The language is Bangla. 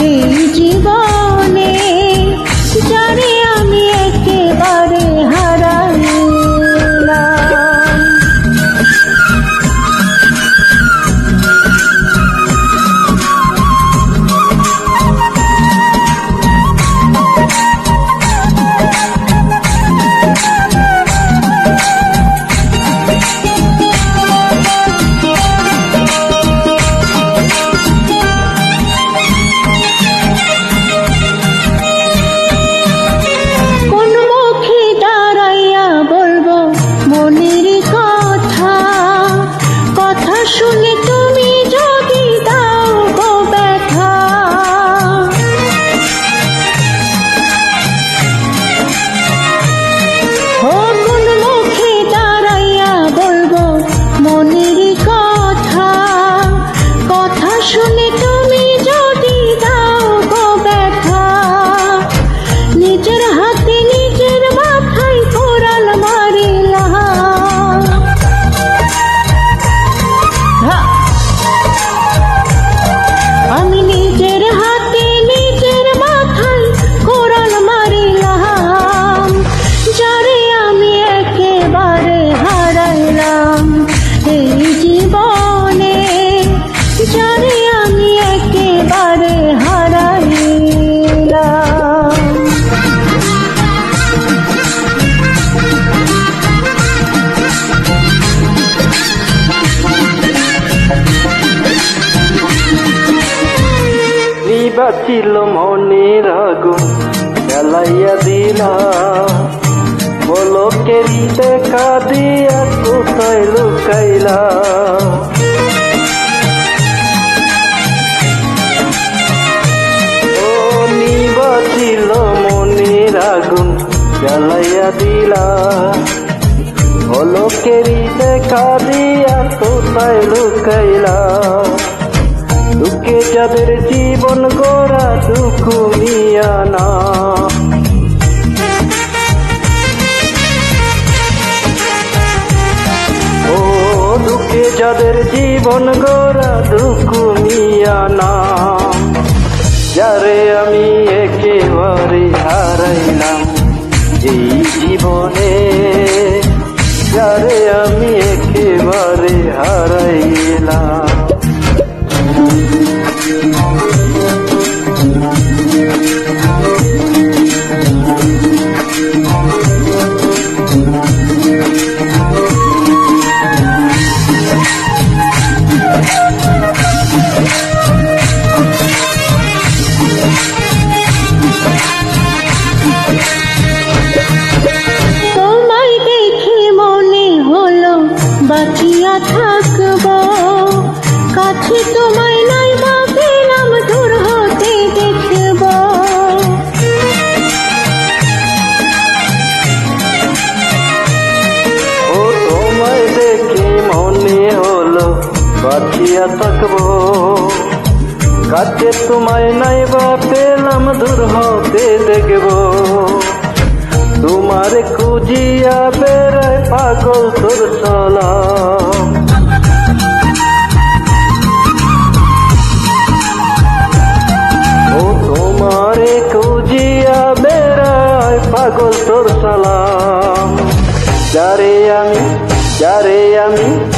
এই জীবন নিবাচিল মনের আগুন জ্বালাইয়া দিলা। বলকেরি দেখা দিয়া কোথায় লুকাইলা? ও নিবাচিল মনের আগুন জ্বালাইয়া দিলা। বলকেরি দেখা দিয়া কোথায় লুকাইলা? দুঃখে যাদের জীবন গোরা দুঃখ নিয়া না। ও দুঃখে যাদের জীবন গোরা দুঃখ নিয়া না। যারে আমি একেবারে হারাইলাম। বাঁচিয়া থাকব। কাছে তোমায় বাঁচিয়া থাকব। কাছে তোমায় নাই বা পেলাম, দূর হতে দেখব। তোমার খুঁজিয়া বেড়ায় পাগল তোর সালাম। ও তোমারে খুঁজিয়া বেড়ায় পাগল তোর সালাম। যারে আমি যারে আমি